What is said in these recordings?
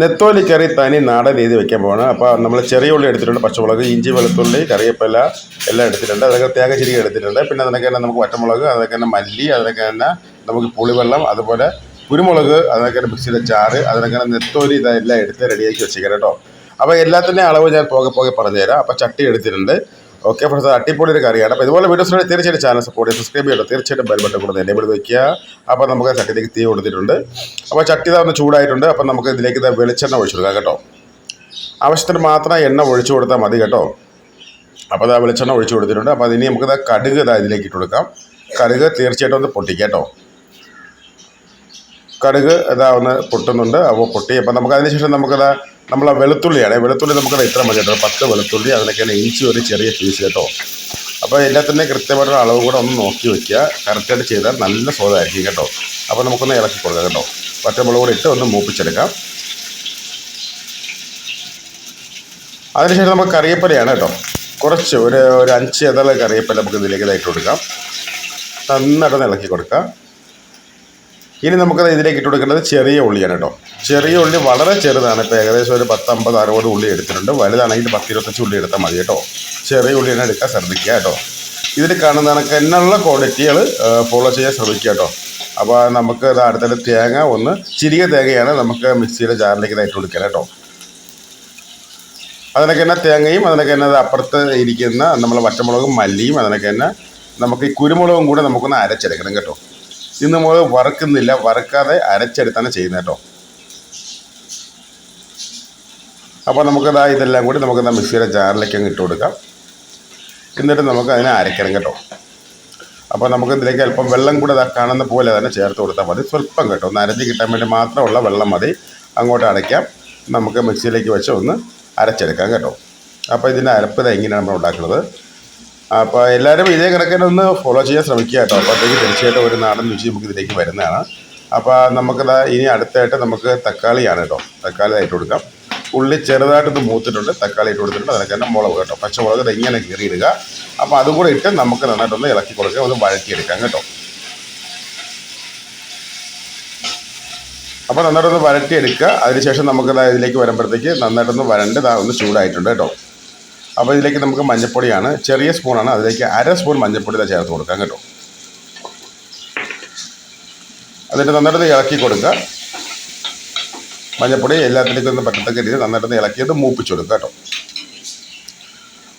നെത്തോലി കറി തനി നാടൻ രീതി വെക്കാൻ പോവാണ്. അപ്പോൾ നമ്മൾ ചെറിയ ഉള്ളി എടുത്തിട്ടുണ്ട് പച്ചമുളക് ഇഞ്ചി വെളുത്തുള്ളി കറിവേപ്പില എല്ലാം എടുത്തിട്ടുണ്ട്. അതൊക്കെ തേങ്ങ ചിരി എടുത്തിട്ടുണ്ട്. പിന്നെ അതിനൊക്കെ തന്നെ നമുക്ക് വറ്റമുളക് അതൊക്കെ തന്നെ മല്ലി അതിനൊക്കെ തന്നെ നമുക്ക് പുളിവെള്ളം അതുപോലെ കുരുമുളക് അതൊക്കെ തന്നെ മിക്സിയുടെ ചാറ് അതിനൊക്കെ തന്നെ നെത്തോലി ഇതെല്ലാം എടുത്ത് റെഡിയാക്കി വെച്ചേക്കാം കേട്ടോ. അപ്പോൾ എല്ലാത്തിന്റെയും അളവ് ഞാൻ പോകെ പോകെ പറഞ്ഞുതരാം. അപ്പോൾ ചട്ടി എടുത്തിട്ടുണ്ട്. ഓക്കെ ഫ്രണ്ട്സ് അടിപൊളി ഒരു കറിയാണ് അപ്പോൾ ഇതുപോലെ വീഡിയോസ് തീർച്ചയായിട്ടും ചാനൽ സപ്പോർട്ട് ചെയ്ത് സബ്സ്ക്രൈബ് ചെയ്യണം തീർച്ചയായിട്ടും ബെൽ ബട്ടൺ കൂടെ എന്നെ വയ്ക്കുക അപ്പോൾ നമുക്ക് ചട്ടിയിലേക്ക് തീ കൊടുത്തിട്ടുണ്ട്. അപ്പോൾ ചട്ടി ഒന്ന് ചൂടായിട്ടുണ്ട്. അപ്പോൾ നമുക്ക് ഇതിലേക്ക് ഇതാ വെളിച്ചെണ്ണ ഒഴിച്ചു കൊടുക്കാം കേട്ടോ. ആവശ്യത്തിന് മാത്രം എണ്ണ ഒഴിച്ചു കൊടുത്താൽ മതി കേട്ടോ. അപ്പോൾ അതാ വെളിച്ചെണ്ണ ഒഴിച്ചു കൊടുത്തിട്ടുണ്ട്. അപ്പോൾ അതിനി നമുക്ക് കടുക് ഇതാ ഇതിലേക്ക് ഇട്ട് കൊടുക്കാം. കടുക് തീർച്ചയായിട്ടും ഒന്ന് പൊട്ടിക്കാം കേട്ടോ. കടുക് ഇതാ ഒന്ന് പൊട്ടുന്നുണ്ട്. അപ്പോൾ പൊട്ടി അപ്പോൾ നമുക്ക് അതിന് ശേഷം നമുക്കത് നമ്മൾ ആ വെളുത്തുള്ളിയാണ്. വെളുത്തുള്ളി നമുക്കത് ഇത്ര മതി കേട്ടോ. പത്ത് വെളുത്തുള്ളി അതിനൊക്കെ ഇഞ്ചി ഒരു ചെറിയ പീസ് കേട്ടോ. അപ്പോൾ എല്ലാത്തിന്റെയും കൃത്യമായിട്ടുള്ള അളവ് കൂടെ ഒന്ന് നോക്കി വെക്കുക. കറക്റ്റായിട്ട് ചെയ്താൽ നല്ല സ്വാദായിരിക്കും കേട്ടോ. അപ്പോൾ നമുക്കൊന്ന് ഇളക്കി കൊടുക്കാം കേട്ടോ. പച്ചമുളക് കൂടെ ഇട്ട് ഒന്ന് മൂപ്പിച്ചെടുക്കാം. അതിനുശേഷം നമുക്ക് കറിയപ്പലയാണ് കേട്ടോ. കുറച്ച് ഒരു ഒരു അഞ്ച് ഇതള കറിയപ്പല നമുക്ക് ഇതിലേക്ക് ഇതായിട്ട് കൊടുക്കാം. നന്നായിട്ടൊന്ന് ഇളക്കി കൊടുക്കാം. ഇനി നമുക്കത് ഇതിലേക്ക് ഇട്ട് കൊടുക്കേണ്ടത് ചെറിയ ഉള്ളിയാണ് കേട്ടോ. ചെറിയ ഉള്ളി വളരെ ചെറുതാണ്. ഇപ്പോൾ ഏകദേശം ഒരു പത്തമ്പത് അറുപത് ഉള്ളി എടുത്തിട്ടുണ്ട്. വലുതാണെങ്കിൽ പത്ത് ഇരുപത്തഞ്ച് ഉള്ളി എടുത്താൽ മതി കേട്ടോ. ചെറിയ ഉള്ളി തന്നെ എടുക്കാൻ ശ്രദ്ധിക്കുക കേട്ടോ. ഇതിൽ കാണുന്ന കണക്ക് എന്നുള്ള ക്വാളിറ്റികൾ ഫോളോ ചെയ്യാൻ ശ്രമിക്കുക കേട്ടോ. അപ്പോൾ നമുക്ക് ഇത് അടുത്തിട്ട് തേങ്ങ ഒന്ന് ചിരിക തേങ്ങയാണ് നമുക്ക് മിക്സിയുടെ ജാറിലേക്ക് ഇതായിട്ട് കൊടുക്കുക കേട്ടോ. അതിനൊക്കെ തന്നെ തേങ്ങയും അതിനൊക്കെ തന്നെ അപ്പുറത്ത് ഇരിക്കുന്ന നമ്മൾ വറ്റമുളകും മല്ലിയും അതിനൊക്കെ തന്നെ നമുക്ക് ഈ കുരുമുളകും കൂടെ നമുക്കൊന്ന് അരച്ചെടുക്കണം കേട്ടോ. ഇന്ന് നമ്മൾ വറുക്കുന്നില്ല. വറുക്കാതെ അരച്ചെടുത്താണ് ചെയ്യുന്നത് കേട്ടോ. അപ്പോൾ നമുക്കതാ ഇതെല്ലാം കൂടി നമുക്കതാ മിക്സിയുടെ ജാറിലേക്ക് അങ്ങ് ഇട്ട് കൊടുക്കാം. എന്നിട്ട് നമുക്ക് അതിനെ അരയ്ക്കണം കേട്ടോ. അപ്പോൾ നമുക്ക് ഇതിലേക്ക് അല്പം വെള്ളം കൂടെ അതാ കാണുന്ന പോലെ തന്നെ ചേർത്ത് കൊടുത്താൽ മതി. സ്വല്പം കേട്ടോ. ഒന്ന് അരഞ്ഞ് കിട്ടാൻ വേണ്ടി മാത്രമുള്ള വെള്ളം മതി. അങ്ങോട്ട് അടയ്ക്കാം. നമുക്ക് മിക്സിയിലേക്ക് വെച്ച് ഒന്ന് അരച്ചെടുക്കാം കേട്ടോ. അപ്പോൾ ഇതിന്റെ അരപ്പ് എങ്ങനെയാണ് നമ്മൾ ഉണ്ടാക്കുന്നത്. അപ്പോൾ എല്ലാവരും ഇതേ കിടക്കാൻ ഒന്ന് ഫോളോ ചെയ്യാൻ ശ്രമിക്കുക കേട്ടോ. അപ്പോഴത്തേക്ക് തീർച്ചയായിട്ടും ഒരു നാടൻ രുചി നമുക്ക് ഇതിലേക്ക് വരുന്നതാണ്. അപ്പോൾ നമുക്കത് ഇനി അടുത്തായിട്ട് നമുക്ക് തക്കാളിയാണ് കേട്ടോ. തക്കാളി ആയിട്ട് കൊടുക്കാം. ഉള്ളി ചെറുതായിട്ടൊന്ന് മൂത്തിട്ടുണ്ട്. തക്കാളി ഇട്ട് കൊടുത്തിട്ടുണ്ട്. അതിനൊക്കെ തന്നെ മുളക് കേട്ടോ. പച്ചമുളക് ഇങ്ങനെ കീറിയിടുക. അപ്പോൾ അതും കൂടെ ഇട്ട് നമുക്ക് നന്നായിട്ടൊന്ന് ഇളക്കി കൊടുക്കുക. ഒന്ന് വഴറ്റിയെടുക്കാം കേട്ടോ. അപ്പോൾ നന്നായിട്ടൊന്ന് വരട്ടിയെടുക്കുക അതിനുശേഷം നമുക്ക് ഇതിലേക്ക് വരുമ്പോഴത്തേക്ക് നന്നായിട്ടൊന്ന് വരണ്ട് ഒന്ന് ചൂടായിട്ടുണ്ട് കേട്ടോ. അപ്പോൾ ഇതിലേക്ക് നമുക്ക് മഞ്ഞൾപ്പൊടിയാണ് ചെറിയ സ്പൂണാണ്. അതിലേക്ക് അര സ്പൂൺ മഞ്ഞൾപ്പൊടി ദാ ചേർത്ത് കൊടുക്കാം കേട്ടോ. അതിന്റെ നന്നായിട്ട് ഇളക്കി കൊടുക്കുക. മഞ്ഞൾപ്പൊടി എല്ലാത്തിലേക്കും ഒന്ന് പറ്റത്തക്ക രീതിയിൽ നന്നായിട്ട് ഇളക്കിയത് മൂപ്പിച്ചു കൊടുക്കുക കേട്ടോ.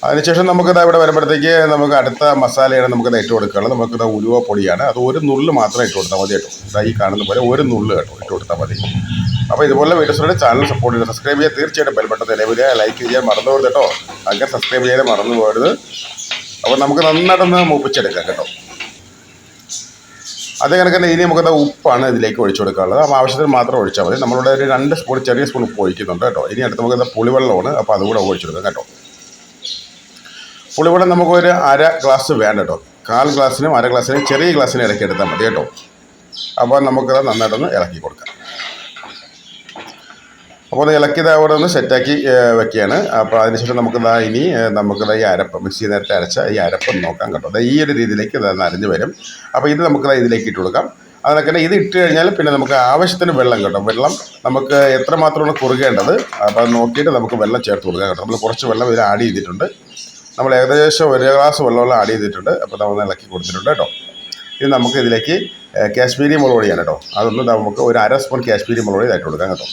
അതിനുശേഷം നമുക്കിത് ഇവിടെ വരുമ്പോഴത്തേക്ക് നമുക്ക് അടുത്ത മസാലയാണ് നമുക്ക് ഇട്ട് കൊടുക്കുകയുള്ളത് ഇത് ഉലുവ പൊടിയാണ്. അത് ഒരു നുള്ള് മാത്രം ഇട്ട് കൊടുത്താൽ മതി കേട്ടോ. ഇതായി കാണുന്ന പോലെ ഒരു നുള്ള് കേട്ടോ ഇട്ട് കൊടുത്താൽ മതി. അപ്പോൾ ഇതുപോലെ വീഡിയോസിലൂടെ ചാനൽ സപ്പോർട്ട് ചെയ്യുക സബ്സ്ക്രൈബ് ചെയ്യുക. തീർച്ചയായിട്ടും ബെൽബട്ടൺ നിലവിലെ ലൈക്ക് ചെയ്യാൻ മറന്നു പോകരുത് കേട്ടോ. അങ്ങനെ സബ്സ്ക്രൈബ് ചെയ്യാൻ മറന്നു പോകരുത്. അപ്പോൾ നമുക്ക് നന്നായിട്ടൊന്ന് മൂപ്പിച്ചെടുക്കാം കേട്ടോ. അതേ കണക്ക് തന്നെ ഇനി നമുക്കത് ഉപ്പാണ് ഇതിലേക്ക് ഒഴിച്ചു കൊടുക്കാനുള്ളത്. അപ്പോൾ ആവശ്യത്തിന് മാത്രം ഒഴിച്ചാൽ മതി. നമ്മളിവിടെ ഒരു രണ്ട് സ്പൂൺ ചെറിയ സ്പൂൺ ഉപ്പ് ഒഴിക്കുന്നുണ്ട് കേട്ടോ. ഇനി അടുത്ത് നമുക്കത് പുളിവെള്ളമാണ്. അപ്പോൾ അതുകൂടെ ഒഴിച്ചു കൊടുക്കാം കേട്ടോ. പുളിവെള്ളം നമുക്കൊരു അര ഗ്ലാസ് വേണം കേട്ടോ. കാൽ ഗ്ലാസ്സിനും അര ഗ്ലാസ്സിനും ചെറിയ ഗ്ലാസ്സിനും ഇറക്കി എടുത്താൽ മതി കേട്ടോ. അപ്പോൾ നമുക്കത് നന്നായിട്ടൊന്ന് ഇളക്കി കൊടുക്കാം. അപ്പോൾ ഇളക്കിയത് അവിടെ ഒന്ന് സെറ്റാക്കി വെക്കുകയാണ്. അപ്പോൾ അതിനുശേഷം നമുക്കിതാ ഇനി നമുക്ക് ഈ അരപ്പ് മിക്സി നേരത്തെ അരച്ച ഈ അരപ്പ് നോക്കാം കേട്ടോ. ദാ ഈ ഒരു രീതിയിലേക്ക് ഇത് നരഞ്ഞ് വരും. അപ്പോൾ ഇത് നമുക്കിതാ ഇതിലേക്ക് ഇട്ട് കൊടുക്കാം. അതിനൊക്കെ ഇത് ഇട്ട് കഴിഞ്ഞാൽ പിന്നെ നമുക്ക് ആവശ്യത്തിന് വെള്ളം കേട്ടോ. വെള്ളം നമുക്ക് എത്രമാത്രമാണ് കുറുകേണ്ടത് അപ്പോൾ നോക്കിയിട്ട് നമുക്ക് വെള്ളം ചേർത്ത് കൊടുക്കാം കേട്ടോ. നമ്മൾ കുറച്ച് വെള്ളം ഇതിൽ ആഡ് ചെയ്തിട്ടുണ്ട്. നമ്മൾ ഏകദേശം ഒരു ഗ്ലാസ് വെള്ളമെല്ലാം ആഡ് ചെയ്തിട്ടുണ്ട്. അപ്പോൾ നമ്മൾ ഇളക്കി കൊടുത്തിട്ടുണ്ട് കേട്ടോ. ഇനി നമുക്ക് ഇതിലേക്ക് കാശ്മീരി മുളക് പൊടിയാണ് കേട്ടോ. അതൊന്ന് നമുക്ക് ഒരു അര സ്പൂൺ കാശ്മീരി മുളക് പൊടി ഇതായിട്ട് കൊടുക്കാം കേട്ടോ.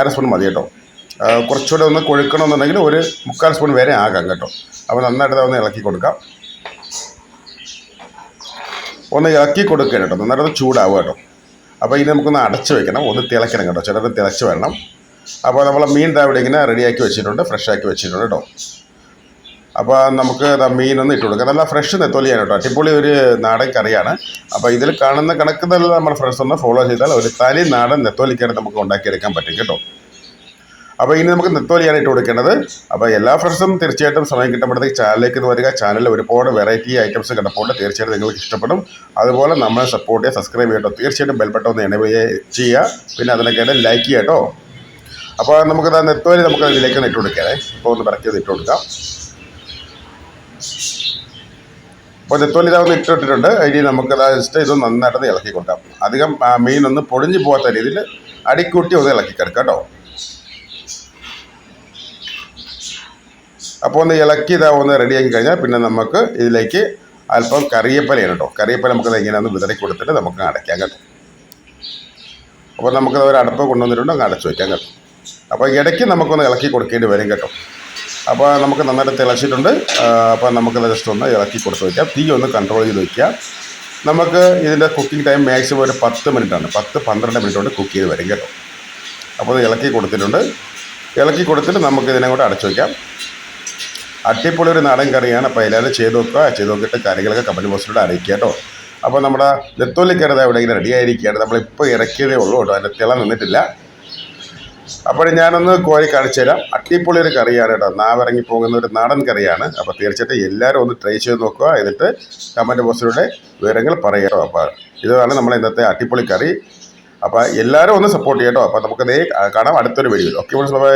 അര സ്പൂൺ മതി കേട്ടോ. കുറച്ചുകൂടെ ഒന്ന് കൊഴുക്കണമെന്നുണ്ടെങ്കിൽ ഒരു മുക്കാൽ സ്പൂൺ വരെ ആകാം കേട്ടോ. അപ്പോൾ നന്നായിട്ട് ഒന്ന് ഇളക്കി കൊടുക്കാം. ഒന്ന് ഇളക്കി കൊടുക്കണം കേട്ടോ. നന്നായിട്ട് ചൂടാവുക കേട്ടോ. അപ്പോൾ ഇനി നമുക്കൊന്ന് അടച്ച് വെക്കണം. ഒന്ന് തിളയ്ക്കണം കേട്ടോ. ചിലത് തിളച്ച് വരണം. അപ്പോൾ നമ്മൾ മീൻ ഇവിടെ ഇങ്ങനെ റെഡിയാക്കി വെച്ചിട്ടുണ്ട്. ഫ്രഷ് ആക്കി വെച്ചിട്ടുണ്ട് കേട്ടോ. അപ്പോൾ നമുക്ക് മീനൊന്ന് ഇട്ട് കൊടുക്കാം. നല്ല ഫ്രഷ് നെത്തോലിയാണ് കേട്ടോ. അടിപൊളി ഒരു നാടൻ കറിയാണ്. അപ്പോൾ ഇതിൽ കാണുന്ന കണക്ക് തന്നെ നമ്മുടെ ഫ്രണ്ട്സ് ഒന്ന് ഫോളോ ചെയ്താൽ ഒരു തനി നാടൻ നെത്തോലിക്കാണ് നമുക്ക് ഉണ്ടാക്കിയെടുക്കാൻ പറ്റും കേട്ടോ. അപ്പോൾ ഇനി നമുക്ക് നെത്തോലിയാണ് ഇട്ട് കൊടുക്കേണ്ടത്. അപ്പോൾ എല്ലാ ഫ്രണ്ട്സും തീർച്ചയായിട്ടും സമയം കിട്ടുമ്പോഴത്തേക്ക് ചാനലിലേക്ക് ഇത് വരിക. ചാനലിൽ ഒരുപാട് വെറൈറ്റി ഐറ്റംസ് കിടപ്പുണ്ട്. തീർച്ചയായിട്ടും നിങ്ങൾക്ക് ഇഷ്ടപ്പെടും. അതുപോലെ നമ്മളെ സപ്പോർട്ട് ചെയ്യുക സബ്സ്ക്രൈബ് ചെയ്യട്ടോ തീർച്ചയായിട്ടും ബെൽബട്ടൺ ഒന്ന് എനേബിൾ ചെയ്യുക. പിന്നെ അതിനൊക്കെ ലൈക്ക് ചെയ്യാം കേട്ടോ. അപ്പോൾ നമുക്ക് ദാ നെത്തോലി നമുക്ക് ഇതിലേക്ക് ഇട്ട് കൊടുക്കാം ഇപ്പോൾ ഒന്ന് പറക്കിയത് ഇട്ട് കൊടുക്കാം. അപ്പോൾ തെത്തോലി ഇതാവുന്ന ഇട്ടിട്ടുണ്ട്. ഇനി നമുക്ക് ജസ്റ്റ് ഇത് നന്നായിട്ട് ഇളക്കി കൊടുക്കാം അധികം മീനൊന്ന് പൊടിഞ്ഞു പോകാത്ത രീതിയിൽ അടിക്കൂട്ടി ഒന്ന് ഇളക്കി കിടക്കാം കേട്ടോ. അപ്പോൾ ഒന്ന് ഇളക്കി ഇതാവുന്ന റെഡിയാക്കി കഴിഞ്ഞാൽ പിന്നെ നമുക്ക് ഇതിലേക്ക് അല്പം കറിയപ്പലയാണ് കേട്ടോ. കറിയപ്പല നമുക്കത് ഇങ്ങനെ ഒന്ന് വിതറി കൊടുത്തിട്ട് നമുക്ക് അടയ്ക്കാം കേട്ടോ. അപ്പോൾ നമുക്കത് ഒരു അടപ്പ് കൊണ്ടുവന്നിട്ടുണ്ട് അങ്ങ് അടച്ചു വയ്ക്കാം കേട്ടോ. അപ്പോൾ ഇടയ്ക്ക് നമുക്കൊന്ന് ഇളക്കി കൊടുക്കേണ്ടി വരും കേട്ടോ. അപ്പോൾ നമുക്ക് നന്നായിട്ട് തിളച്ചിട്ടുണ്ട്. അപ്പോൾ നമുക്കത് ജസ്റ്റ് ഒന്ന് ഇളക്കി കൊടുത്ത് വയ്ക്കാം. തീ ഒന്ന് കൺട്രോൾ ചെയ്ത് വയ്ക്കുക നമുക്ക് ഇതിന്റെ കുക്കിംഗ് ടൈം മാക്സിമം ഒരു പത്ത് മിനിറ്റാണ് പത്ത് പന്ത്രണ്ട് മിനിറ്റ് കൊണ്ട് കുക്ക് ചെയ്ത് വരും കേട്ടോ. അപ്പോൾ അത് ഇളക്കി കൊടുത്തിട്ടുണ്ട്. ഇളക്കി കൊടുത്തിട്ട് നമുക്ക് ഇതിനെ കൂടെ അടച്ചു വയ്ക്കാം. അട്ടിപ്പൊളി ഒരു നാടൻ കറിയാണ്. അപ്പോൾ എല്ലാവരും ചെയ്ത് നോക്കുക. ചെയ്ത് നോക്കിയിട്ട് കാര്യങ്ങളൊക്കെ കമന്റ് ബോക്സിലൂടെ അറിയിക്കുക കേട്ടോ. അപ്പോൾ നമ്മുടെ നെത്തോലിക്കറി അവിടെ റെഡി ആയിരിക്കുകയാണ്. നമ്മളിപ്പോൾ ഇറക്കിയതേ ഉള്ളൂ കേട്ടോ. അതിന്റെ തിള നിന്നിട്ടില്ല. അപ്പോൾ ഞാനൊന്ന് കോരി കാണിച്ചു തരാം. അട്ടിപ്പൊളി ഒരു കറിയാണ് കേട്ടോ. നാവിറങ്ങി പോകുന്ന ഒരു നാടൻ കറിയാണ്. അപ്പോൾ തീർച്ചയായിട്ടും എല്ലാവരും ഒന്ന് ട്രൈ ചെയ്ത് നോക്കുക. എന്നിട്ട് കമന്റ് ബോക്സിലൂടെ വിവരങ്ങൾ കേട്ടോ. അപ്പോൾ ഇതാണ് നമ്മൾ ഇന്നത്തെ അട്ടിപ്പൊളി കറി. അപ്പോൾ എല്ലാവരും ഒന്ന് സപ്പോർട്ട് ചെയ്യട്ടോ അപ്പോൾ നമുക്ക് നേ കാണാം അടുത്തൊരു വീഡിയോയിൽ ഓക്കെ ബൈ